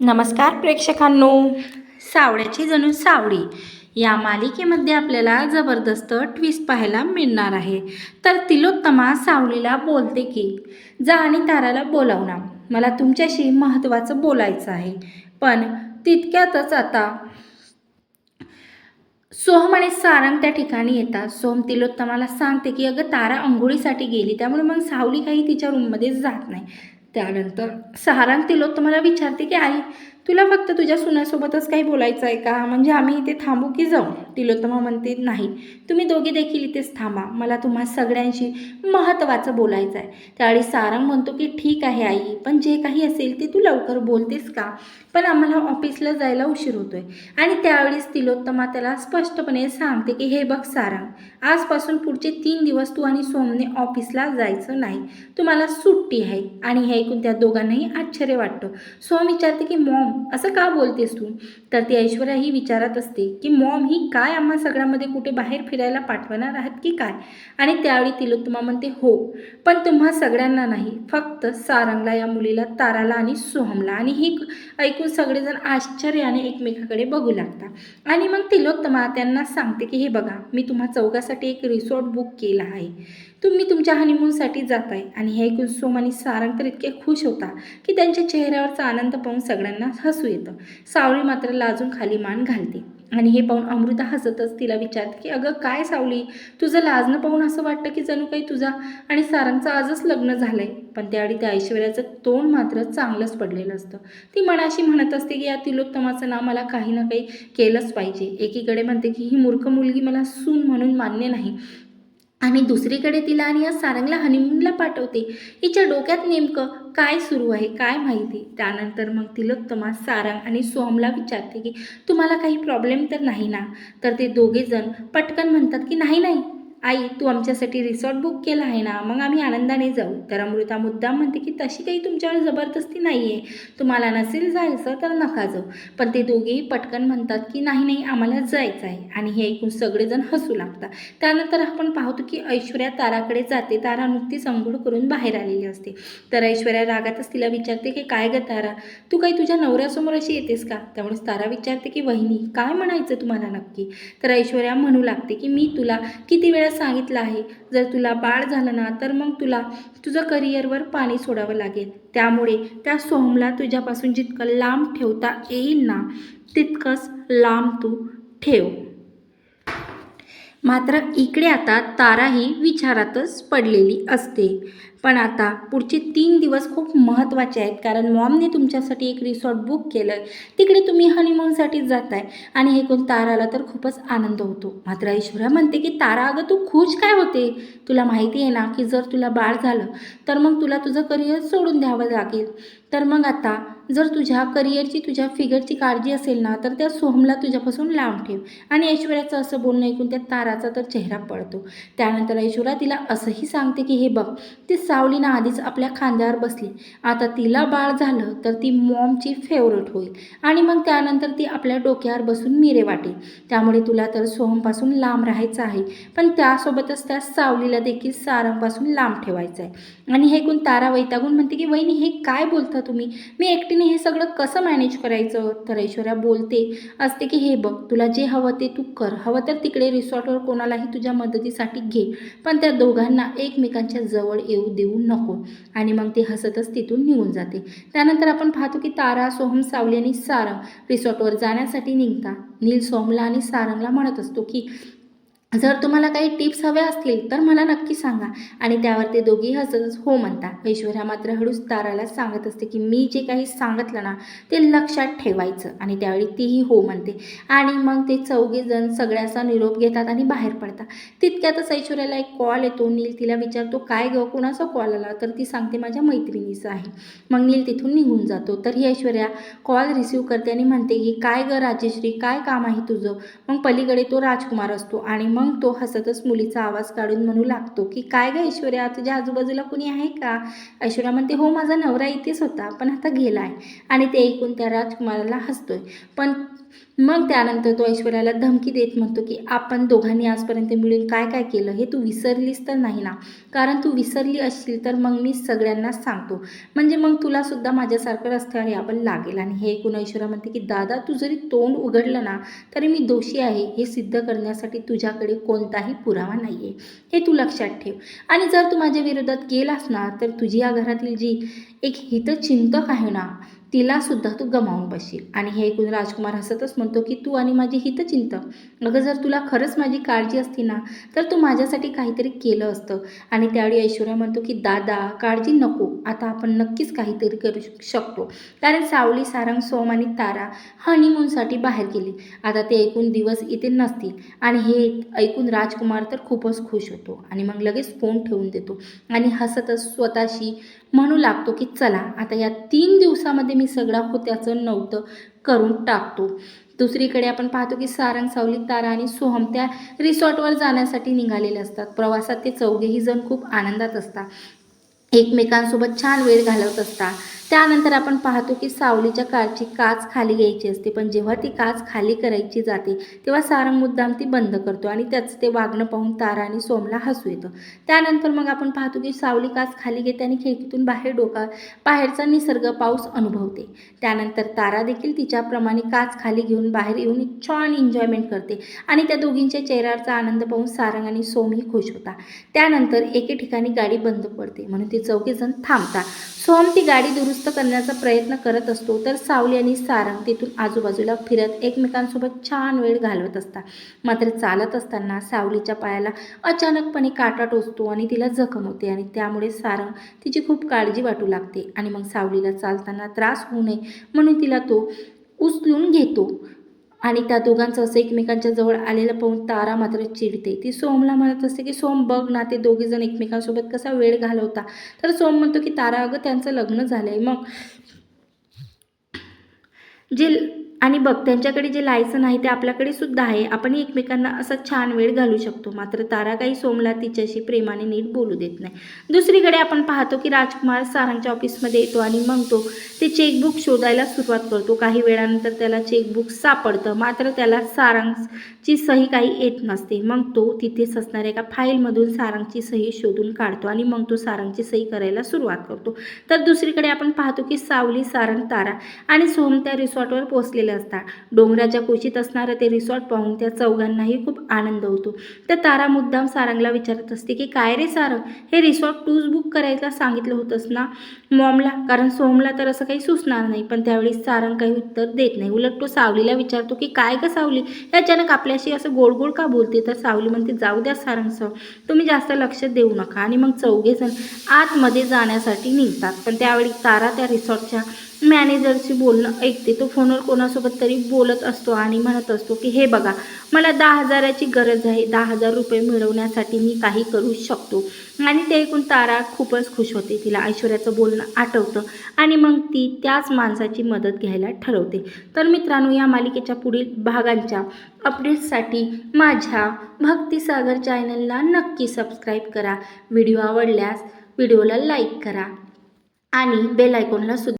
नमस्कार प्रेक्षकांनो. सावळ्याची जणू सावळी या मालिकेमध्ये आपल्याला जबरदस्त ट्विस्ट पाहायला मिळणार आहे. तर तिलोत्तमा सावलीला बोलते की जा आणि ताराला बोलाव ना मला तुमच्याशी महत्त्वाचं बोलायचं आहे. पण तितक्यातच आता सोहम आणि सारंग त्या ठिकाणी येतात. सोहम तिलोत्तमाला सांगते की अगं तारा अंघोळीसाठी गेली. त्यामुळे मग सावली काही तिच्या रूममध्ये जात नाही. त्यानंतर सारंग तिलोत्तमाला विचारते की आई तुला फक्त तुझ्या सुनासोबतच काही बोलायचं आहे का? म्हणजे आम्ही इथे थांबू की जाऊ? तिलोत्तमा म्हणते नाही तुम्ही दोघे देखील इथेच थांबा. मला तुम्हा सगळ्यांशी महत्त्वाचं बोलायचं आहे. त्यावेळी सारंग म्हणतो की ठीक आहे आई पण जे काही असेल ते तू लवकर बोलतेस का? पण आम्हाला ऑफिसला जायला उशीर होतोय. आणि त्यावेळेस तिलोत्तमा त्याला स्पष्टपणे सांगते की हे बघ सारंग आजपासून पुढचे तीन दिवस तू आणि सोमने ऑफिसला जायचं नाही. तुम्हाला सुट्टी आहे. आणि हे ऐकून त्या दोघांनाही आश्चर्य वाटतं. सोम विचारते की मॉम असं का बोलतेस तू? तर ती ऐश्वर्या ही विचारत असते की मॉम ही काय आम्हा सगळ्यामध्ये कुठे बाहेर फिरायला पाठवणार आहात की काय? आणि त्यावेळी तिलोत्तमा म्हणते हो पण तुम्हा सगळ्यांना नाही फक्त सारंगला या मुलीला ताराला आणि सोहमला आणि ही ऐकून सगळेजण आश्चर्याने एकमेकाकडे बघू लागतात. आणि मग तिलोत्तमा त्यांना सांगते की हे बघा मी तुम्हा चौघासाठी एक रिसॉर्ट बुक केला आहे. तुम्ही तुमच्या हनीमूनसाठी जात आहे आणि हे ऐकून सोम आणि सारंग तर इतके खुश होता की त्यांच्या चेहऱ्यावरचा आनंद पाहून सगळ्यांना हसू येतं. सावळी मात्र लाजून खाली मान घालते. आणि हे पाहून अमृता हसतच तिला विचारते की अगं काय सावली? तुझं लाजणं पाहून असं वाटतं की जणू काही तुझा आणि सारांचं आजच लग्न झालंय. पण त्यावेळी त्या ऐश्वर्याचं तोंड मात्र चांगलंच पडलेलं असतं. ती मनाशी म्हणत असते की या तिलोत्तमाचं नाव मला काही ना काही केलंच पाहिजे. एकीकडे म्हणते की ही मूर्ख मुलगी मला सून म्हणून मान्य नाही. आणि दुसरीकडे तिला आणि या सारंगला हनीमूनला पाठवते. हिच्या डोक्यात नेमकं काय सुरू आहे काय माहिती? त्यानंतर मग तिलोत्तमा सारंग आणि सोहमला विचारते की तुम्हाला काही प्रॉब्लेम तर नाही ना? तर ते दोघेजण पटकन म्हणतात की नाही नाही. आई तू आमच्यासाठी रिसॉर्ट बुक केला आहे ना मग आम्ही आनंदाने जाऊ. तर अमृता मुद्दाम म्हणते की तशी काही तुमच्यावर जबरदस्ती नाही आहे तुम्हाला नसेल जायचं तर नका जाऊ. पण ते दोघेही पटकन म्हणतात की नाही नाही आम्हाला जायचं आहे. आणि हे ऐकून सगळेजण हसू लागतात. त्यानंतर आपण पाहतो की ऐश्वर्या ताराकडे जाते. तारा नुकतीच अंघोळ करून बाहेर आलेली असते. तर ऐश्वर्या रागातच तिला विचारते की काय ग तारा तू काही तुझ्या नवऱ्यासमोर अशी येतेस का? त्यामुळेच तारा विचारते की वहिनी काय म्हणायचं तुम्हाला नक्की? तर ऐश्वर्या म्हणू लागते की मी तुला किती वेळा सांगितलं आहे. जर तुला बाळ झालं ना तर मग तुला तुझं करिअरवर पाणी सोडावं लागेल. त्यामुळे त्या सोहमला तुझ्यापासून जितकं लांब ठेवता येईल ना तितकंच लांब तू ठेव. मात्र इकडे आता तारा ही विचारातच पडलेली असते. पण आता पुढचे तीन दिवस खूप महत्त्वाचे आहेत. कारण मॉमने तुमच्यासाठी एक रिसॉर्ट बुक केलं आहे तिकडे तुम्ही हनीमूनसाठी जाताय. आणि हे कोण ताराला तर खूपच आनंद होतो. मात्र ऐश्वर्या म्हणते की तारा अगं तू खुश काय होते? तुला माहिती आहे ना की जर तुला बाळ झालं तर मग तुला तुझं करिअर सोडून द्यावं लागेल. तर मग आता जर तुझ्या करिअरची तुझ्या फिगरची काळजी असेल ना तर त्या सोहमला तुझ्यापासून लांब ठेव. आणि ऐश्वर्याचं असं बोलणं ऐकून त्या तारा ताराचा तर चेहरा पडतो त्यानंतर ऐश्वर्या तिला असंही सांगते की हे बघ ती सावलीनं आधीच आपल्या खांद्यावर बसली. आता तिला बाळ झालं तर ती मॉमची फेवरेट होईल. आणि मग त्यानंतर ती आपल्या डोक्यावर बसून मिरे वाटेल त्यामुळे तुला तर सोहमपासून लांब राहायचं आहे. पण त्यासोबतच त्या सावलीला देखील सारंगपासून लांब ठेवायचं आहे आणि हे गुण तारा वैतागून म्हणते की वहिनी हे काय बोलता तुम्ही? मी एकटीने हे सगळं कसं मॅनेज करायचं? तर ऐश्वर्या बोलते असते की हे बघ तुला जे हवं ते तू कर. हवं तर तिकडे रिसॉर्टवर कोणालाही तुझ्या मदतीसाठी घे. पण त्या दोघांना एकमेकांच्या जवळ येऊ देऊ नको. आणि मग ते हसतच तिथून निघून जाते. त्यानंतर आपण पाहतो की तारा सोहम सावली आणि सारंग रिसॉर्टवर जाण्यासाठी निघता. नील सोहमला आणि सारंगला म्हणत असतो की जर तुम्हाला काही टिप्स हव्या असतील तर मला नक्की सांगा. आणि त्यावर ते दोघी हसतच हो म्हणतात ऐश्वर्या मात्र हळूच ताराला सांगत असते की मी जे काही सांगितलं ना ते लक्षात ठेवायचं आणि त्यावेळी तीही हो म्हणते. आणि मग ते चौघे जण सगळ्याचा निरोप घेतात आणि बाहेर पडतात. तितक्यातच ऐश्वर्याला एक कॉल येतो. नील तिला विचारतो काय गं कोणाचा कॉल आला? तर ती सांगते माझ्या मैत्रिणीचा आहे. मग नील तिथून निघून जातो. तर ही ऐश्वर्या कॉल रिसीव करते आणि म्हणते की काय गं राजेश्री काय काम आहे तुझं? मग पलीकडे तो राजकुमार असतो आणि मग मग तो हसतच मुलीचा आवाज काढून म्हणू लागतो की काय गं ऐश्वर्या तुझ्या आजूबाजूला कुणी आहे का? ऐश्वर्या म्हणते हो माझा नवरा इथेच होता पण आता गेला आहे आणि ते ऐकून त्या राजकुमाराला हसतोय. पण मग त्यानंतर तो ऐश्वर्याला धमकी देत म्हणतो की आपण दोघांनी आजपर्यंत मिळून काय काय केलं हे तू विसरलीस तर नाही ना? कारण तू विसरली असशील तर मग मी सगळ्यांनाच सांगतो. म्हणजे मग तुलासुद्धा माझ्यासारखं रस्त्यावर यावं लागेल. आणि हे ऐकून ऐश्वर्या म्हणते की दादा तू जरी तोंड उघडलं ना तरी मी दोषी आहे. हे सिद्ध करण्यासाठी तुझ्याकडे कोणताही पुरावा नाही आहे हे तू लक्षात ठेव. आणि जर तू माझ्या विरोधात गेलास ना तर तुझी या घरातील जी एक हितचिंतक आहे ना तिलासुद्धा तू गमावून बसशील. आणि हे ऐकून राजकुमार हसतच म्हणतो की तू आणि माझी हितचिंत अगं जर तुला खरंच माझी काळजी असती ना तर तू माझ्यासाठी काहीतरी केलं असतं. आणि त्यावेळी ऐश्वर्या म्हणतो की दादा काळजी नको. आता आपण नक्कीच काहीतरी करू शकतो. कारण सावली सारंग सोम आणि तारा हनीमूनसाठी बाहेर गेली. आता ते ऐकून दिवस इथे नसतील. आणि हे ऐकून राजकुमार तर खूपच खुश होतो. आणि मग लगेच फोन ठेवून देतो. आणि हसतच स्वतःशी म्हणू लागतो की चला आता या तीन दिवसामध्ये मी सगळा होत्याचं नव्हतं करून टाकतो. दुसरीकडे आपण पाहतो की सारंग सावली तारा आणि सोहम त्या रिसॉर्टवर जाण्यासाठी निघालेले असतात. प्रवासात ते चौघेही जण खूप आनंदात असतात. एकमेकांसोबत छान वेळ घालवत असतात. त्यानंतर आपण पाहतो की सावलीच्या कारची काच खाली घ्यायची असते पण जेव्हा ती काच खाली करायची जाते तेव्हा सारंग मुद्दाम ती बंद करतो आणि त्याचं ते वागणं पाहून तारा आणि सोमला हसू येतं. त्यानंतर मग आपण पाहतो की सावली काच खाली घेते आणि खिडकीतून बाहेर डोका बाहेरचा निसर्ग पाऊस अनुभवते. त्यानंतर तारा देखील तिच्याप्रमाणे काच खाली घेऊन बाहेर येऊन छान एन्जॉयमेंट करते आणि त्या दोघींच्या चेहऱ्याचा आनंद पाहून सारंग आणि सोमही खुश होता त्यानंतर एके ठिकाणी गाडी बंद पडते म्हणून ते चौघेजण थांबतात. सोम ती गाडी दुरुस्त करण्याचा प्रयत्न करत असतो तर सावली आणि सारंग तिथून आजूबाजूला फिरत एकमेकांसोबत छान वेळ घालवत असतात. मात्र चालत असताना सावलीच्या पायाला अचानकपणे काटा टोचतो आणि तिला जखम होते आणि त्यामुळे सारंग तिची खूप काळजी वाटू लागते आणि मग सावलीला चालताना त्रास होऊ नये म्हणून तिला तो उचलून घेतो. आणि त्या दोघांचं असं एकमेकांच्या जवळ आलेलं पाहून तारा मात्र चिडते. ती सोमला म्हणत असते की सोम बघ ना ते दोघेजण एकमेकांसोबत कसा वेळ घालवता. तर सोम म्हणतो की तारा अगं त्यांचं लग्न झालं आहे मग जे आणि बघ त्यांच्याकडे जे लायसन आहे ते आपल्याकडे सुद्धा आहे. आपण एकमेकांना असा छान वेळ घालू शकतो. मात्र तारा काही सोमला तिच्याशी प्रेमाने नीट बोलू देत नाही. दुसरीकडे आपण पाहतो की राजकुमार सारंगच्या ऑफिसमध्ये येतो आणि मग तो ते चेकबुक शोधायला सुरुवात करतो. काही वेळानंतर त्याला चेकबुक सापडतं. मात्र त्याला सारांगची सही काही येत नसते. मग तो तिथेच असणाऱ्या एका फाईलमधून सारांगची सही शोधून काढतो आणि मग तो सारांगची सही करायला सुरुवात करतो. तर दुसरीकडे आपण पाहतो की सावली सारंग तारा आणि सोम त्या रिसॉर्टवर पोहोचलेले असतात डोंगराच्या कुशीत असणारं ते रिसॉर्ट पाहून त्या चौघांनाही खूप आनंद होतो. तर तारा मुद्दाम सारंगला विचारत असते की काय रे सारंग? हे रिसॉर्ट तूच बुक करायला सांगितलं होतंस ना? मॉमला कारण सोमला तर असं काही सुचणार नाही पण त्यावेळी सारंग काही उत्तर देत नाही. उलट तो सावलीला विचारतो की काय ग सावली? हे अचानक आपल्याशी असं गोड गोड का बोलते? तर सावली म्हणते जाऊ द्या सारंग सर तुम्ही जास्त लक्ष देऊ नका. आणि मग चौघेजण आतमध्ये जाण्यासाठी निघतात. पण त्यावेळी तारा त्या रिसॉर्टच्या मॅनेजरशी बोलणं ऐकते. तो फोनवर कोणासोबत तरी बोलत असतो आणि म्हणत असतो की हे बघा मला दहा हजाराची गरज आहे. दहा हजार रुपये मिळवण्यासाठी मी काही करू शकतो. आणि ते ऐकून तारा खूपच खुश होते. तिला ऐश्वर्याचं बोलणं आठवतं आणि मग ती त्याच माणसाची मदत घ्यायला ठरवते. तर मित्रांनो या मालिकेच्या पुढील भागांच्या अपडेट्ससाठी माझ्या भक्तिसागर चॅनलला नक्की सबस्क्राईब करा. व्हिडिओ आवडल्यास व्हिडिओला लाईक करा आणि बेल आयकॉनला सुद्धा